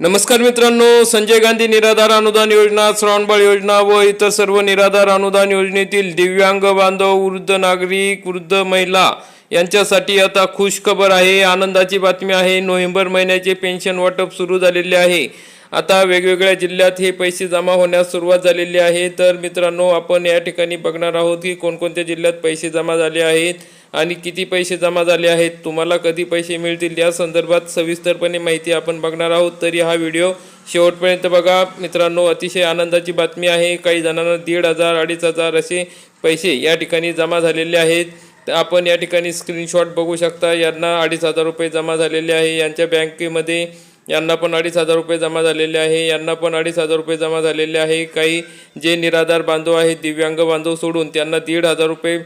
नमस्कार मित्रांनो संजय गांधी निराधार अनुदान योजना श्रावणबाळ योजना व इतर सर्व निराधार अनुदान योजनेतील दिव्यांग बांधव वृद्ध नागरिक वृद्ध महिला यांच्यासाठी आता खुश खबर आहे. आनंदाची बातमी आहे नोव्हेंबर महिन्याचे पेन्शन वाटप सुरू झालेले आहे. आता वेगवेगळ्या जिल्ह्यात हे पैसे जमा होण्यास सुरुवात झालेली आहे. तर मित्रांनो आपण या ठिकाणी बघणार आहोत की कोणकोणत्या जिल्ह्यात पैसे जमा झाले आहेत. आणि किती पैसे जमा झाले आहेत तुम्हाला कधी पैसे मिळतील या संदर्भात सविस्तरपणे माहिती आपण बघणार आहोत. तरी हा व्हिडिओ शेवटपर्यंत बघा. मित्रांनो अतिशय आनंदाची बातमी आहे. काही जणांना दीड हजार अडीच हजार असे पैसे या ठिकाणी जमा झालेले आहेत. आपण या ठिकाणी स्क्रीनशॉट बघू शकता. यांना अडीच हजार रुपये जमा झालेले आहे. यांच्या बँकेमध्ये यांना पण अडीच हजार रुपये जमा झालेले आहे. यांना पण अडीच हजार रुपये जमा झालेले आहे. काही जे निराधार बांधव आहेत दिव्यांग बांधव सोडून त्यांना दीड हजार रुपये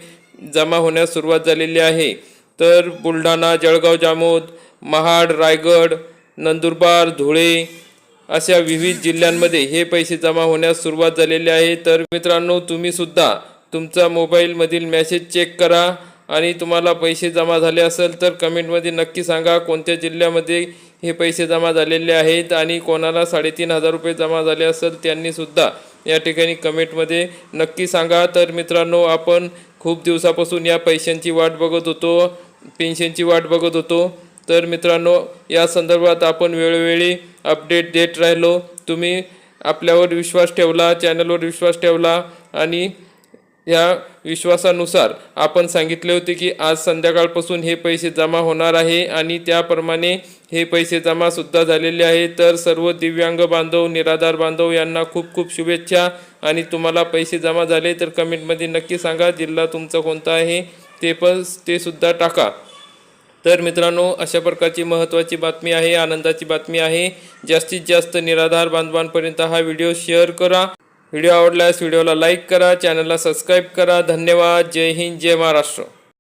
जमा होण्यास सुरुवात झालेली आहे. तर बुलढाणा जळगाव जामोद महाड रायगड नंदुरबार धुळे अशा विविध जिल्ह्यांमध्ये हे पैसे जमा होण्यास सुरुवात झालेली आहे. तर मित्रांनो तुम्हीसुद्धा तुमचा मोबाईलमधील मॅसेज चेक करा आणि तुम्हाला पैसे जमा झाले असेल तर कमेंटमध्ये नक्की सांगा कोणत्या जिल्ह्यामध्ये हे पैसे जमा झालेले आहेत आणि कोणाला साडेतीन हजार रुपये जमा झाले असेल त्यांनीसुद्धा या ठिकाणी कमेंटमध्ये नक्की सांगा. तर मित्रांनो आपण खूप दिवसापासून या पैशांची वाट बघत होतो पेन्शनची वाट बघत होतो. तर मित्रांनो या संदर्भात आपण वेळोवेळी अपडेट देत राहिलो. तुम्ही आपल्यावर विश्वास ठेवला चॅनलवर विश्वास ठेवला आणि या विश्वासानुसार आपण सांगितले होते की आज संध्याकाळपासून हे पैसे जमा होणार आहे आणि त्याप्रमाणे हे पैसे जमासुद्धा झालेले आहे. तर सर्व दिव्यांग बांधव निराधार बांधव यांना खूप खूप शुभेच्छा आणि तुम्हाला पैसे जमा झाले तर कमेंटमध्ये नक्की सांगा. जिल्हा तुमचा कोणता आहे ते पण ते सुद्धा टाका. तर मित्रांनो अशा प्रकारची महत्त्वाची बातमी आहे आनंदाची बातमी आहे. जास्तीत जास्त निराधार बांधवांपर्यंत हा व्हिडिओ शेअर करा. व्हिडिओ आवडल्यास व्हिडिओला लाईक करा चॅनलला सबस्क्राईब करा. धन्यवाद. जय हिंद जय महाराष्ट्र.